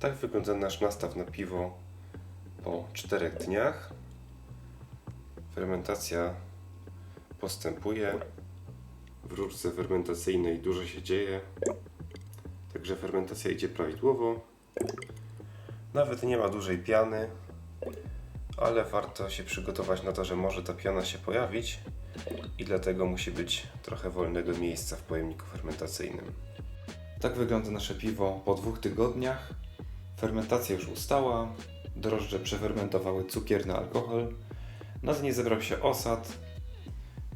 Tak wygląda nasz nastaw na piwo po 4 dniach. Fermentacja postępuje. W rurce fermentacyjnej dużo się dzieje. Także fermentacja idzie prawidłowo. Nawet nie ma dużej piany, ale warto się przygotować na to, że może ta piana się pojawić i dlatego musi być trochę wolnego miejsca w pojemniku fermentacyjnym. Tak wygląda nasze piwo po dwóch tygodniach. Fermentacja już ustała, drożdże przefermentowały cukier na alkohol, na dnie zebrał się osad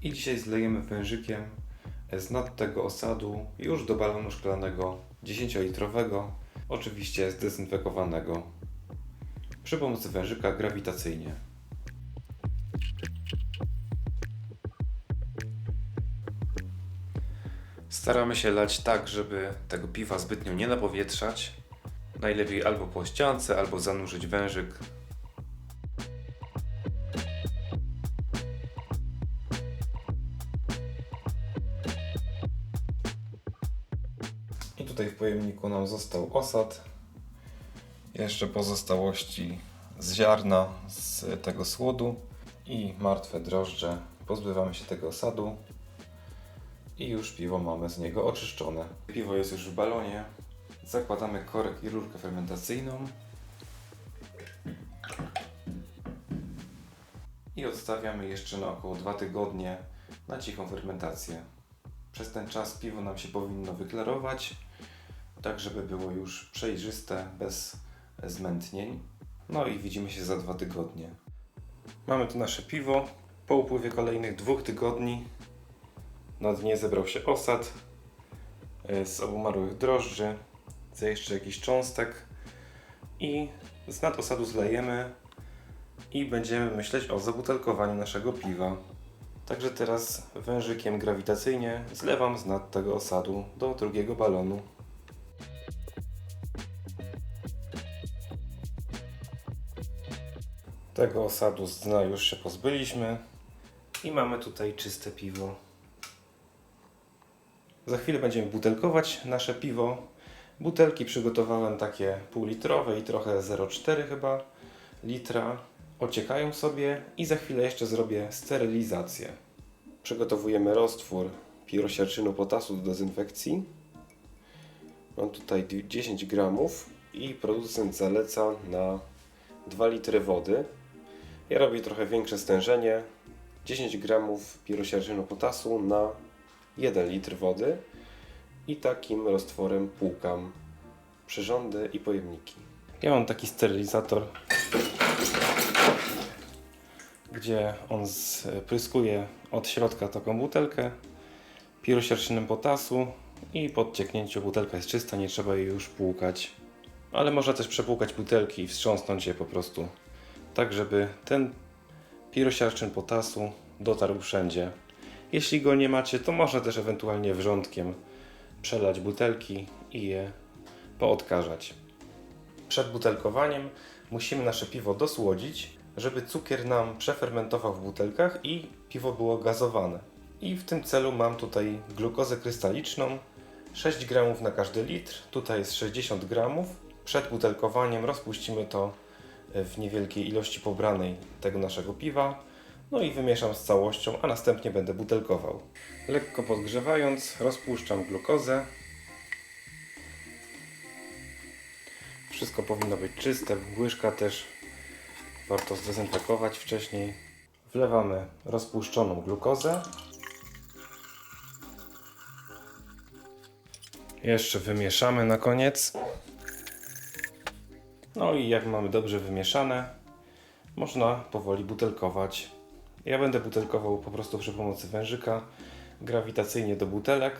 i dzisiaj zlejemy wężykiem z nad tego osadu już do balonu szklanego 10-litrowego, oczywiście zdezynfekowanego przy pomocy wężyka grawitacyjnie. Staramy się lać tak, żeby tego piwa zbytnio nie napowietrzać. Najlepiej albo po ściance, albo zanurzyć wężyk. I tutaj w pojemniku nam został osad. Jeszcze pozostałości z ziarna, z tego słodu i martwe drożdże. Pozbywamy się tego osadu i już piwo mamy z niego oczyszczone. Piwo jest już w balonie. Zakładamy korek i rurkę fermentacyjną. I odstawiamy jeszcze na około 2 tygodnie na cichą fermentację. Przez ten czas piwo nam się powinno wyklarować, tak żeby było już przejrzyste, bez zmętnień. No i widzimy się za dwa tygodnie. Mamy tu nasze piwo. Po upływie kolejnych dwóch tygodni na dnie zebrał się osad e, z obumarłych drożdży, z jeszcze jakichś cząstek i z nad osadu zlejemy i będziemy myśleć o zabutelkowaniu naszego piwa. Także teraz wężykiem grawitacyjnie zlewam z nad tego osadu do drugiego balonu. Tego osadu z dna już się pozbyliśmy i mamy tutaj czyste piwo. Za chwilę będziemy butelkować nasze piwo. Butelki przygotowałem takie półlitrowe i trochę 0,4 chyba litra. Ociekają sobie i za chwilę jeszcze zrobię sterylizację. Przygotowujemy roztwór pirosiarczynu potasu do dezynfekcji. Mam tutaj 10 gramów i producent zaleca na 2 litry wody. Ja robię trochę większe stężenie. 10 gramów pirosiarczynu potasu na 1 litr wody i takim roztworem płukam przyrządy i pojemniki. Ja mam taki sterylizator, gdzie on spryskuje od środka taką butelkę pirosiarczynem potasu i po odcieknięciu butelka jest czysta, nie trzeba jej już płukać. Ale można też przepłukać butelki i wstrząsnąć je po prostu tak, żeby ten pirosiarczyn potasu dotarł wszędzie. Jeśli go nie macie, to można też ewentualnie wrzątkiem przelać butelki i je poodkażać. Przed butelkowaniem musimy nasze piwo dosłodzić, żeby cukier nam przefermentował w butelkach i piwo było gazowane. I w tym celu mam tutaj glukozę krystaliczną 6 gramów na każdy litr, tutaj jest 60 gramów. Przed butelkowaniem rozpuścimy to w niewielkiej ilości pobranej tego naszego piwa. No i wymieszam z całością, a następnie będę butelkował. Lekko podgrzewając, rozpuszczam glukozę. Wszystko powinno być czyste, łyżka też warto zdezynfekować wcześniej. Wlewamy rozpuszczoną glukozę. Jeszcze wymieszamy na koniec. No i jak mamy dobrze wymieszane, można powoli butelkować. Ja będę butelkował po prostu przy pomocy wężyka grawitacyjnie do butelek,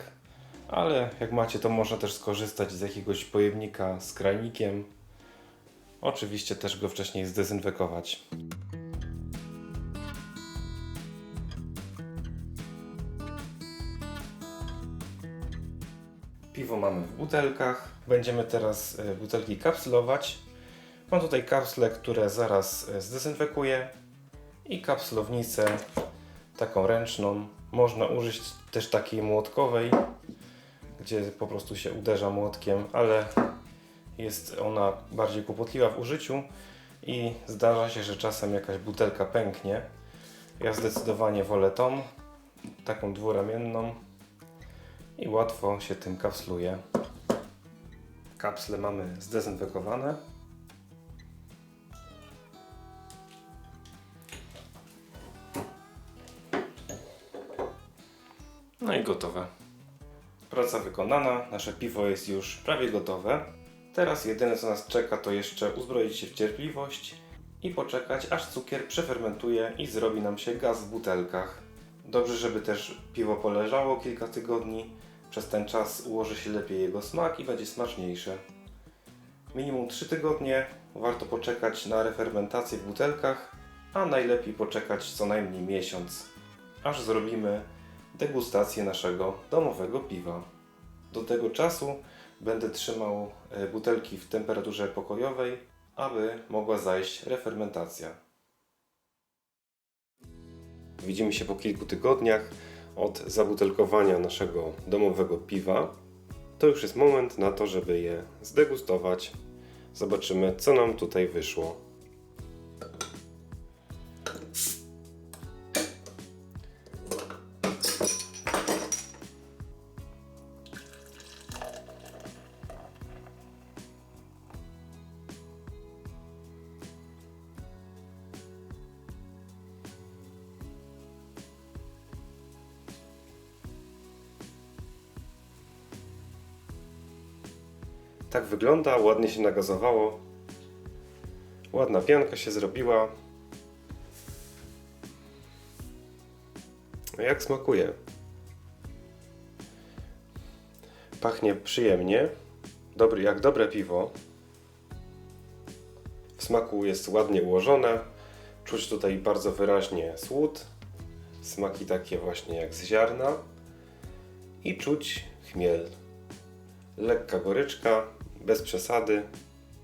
ale jak macie, to można też skorzystać z jakiegoś pojemnika z krajnikiem. Oczywiście też go wcześniej zdezynfekować. Piwo mamy w butelkach. Będziemy teraz e, butelki kapslować. Mam tutaj kapsle, które zaraz e, zdezynfekuję i kapslownicę taką ręczną. Można użyć też takiej młotkowej, gdzie po prostu się uderza młotkiem, ale Jest ona bardziej kłopotliwa w użyciu i zdarza się, że czasem jakaś butelka pęknie. Ja zdecydowanie wolę tą, taką dwuramienną i łatwo się tym kapsluje. Kapsle mamy zdezynfekowane. No i gotowe. Praca wykonana, nasze piwo jest już prawie gotowe. Teraz jedyne co nas czeka to jeszcze uzbroić się w cierpliwość i poczekać aż cukier przefermentuje i zrobi nam się gaz w butelkach. Dobrze, żeby też piwo poleżało kilka tygodni. Przez ten czas ułoży się lepiej jego smak i będzie smaczniejsze. Minimum 3 tygodnie warto poczekać na refermentację w butelkach, a najlepiej poczekać co najmniej miesiąc, aż zrobimy degustację naszego domowego piwa. Do tego czasu będę trzymał e, butelki w temperaturze pokojowej, aby mogła zajść refermentacja. Widzimy się po kilku tygodniach od zabutelkowania naszego domowego piwa. To już jest moment na to, żeby je zdegustować. Zobaczymy, co nam tutaj wyszło. Tak wygląda, ładnie się nagazowało. Ładna pianka się zrobiła. Jak smakuje? Pachnie przyjemnie, dobry, jak dobre piwo. W smaku jest ładnie ułożone. Czuć tutaj bardzo wyraźnie słód. Smaki takie właśnie jak z ziarna. I czuć chmiel. Lekka goryczka, bez przesady.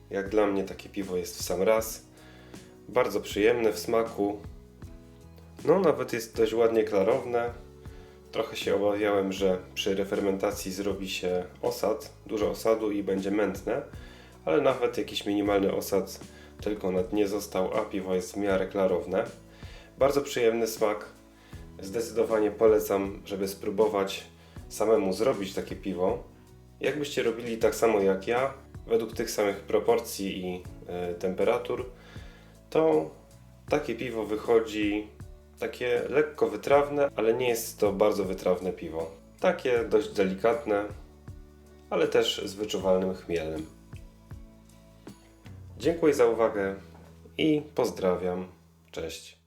Jak dla mnie takie piwo jest w sam raz. Bardzo przyjemne w smaku. No, nawet jest dość ładnie klarowne. Trochę się obawiałem, że przy refermentacji zrobi się osad, dużo osadu i będzie mętne, ale nawet jakiś minimalny osad tylko na dnie został, a piwo jest w miarę klarowne. Bardzo przyjemny smak. Zdecydowanie polecam, żeby spróbować samemu zrobić takie piwo. Jakbyście robili tak samo jak ja, według tych samych proporcji i e, temperatur, to takie piwo wychodzi takie lekko wytrawne, ale nie jest to bardzo wytrawne piwo. Takie dość delikatne, ale też z wyczuwalnym chmielem. Dziękuję za uwagę i pozdrawiam. Cześć.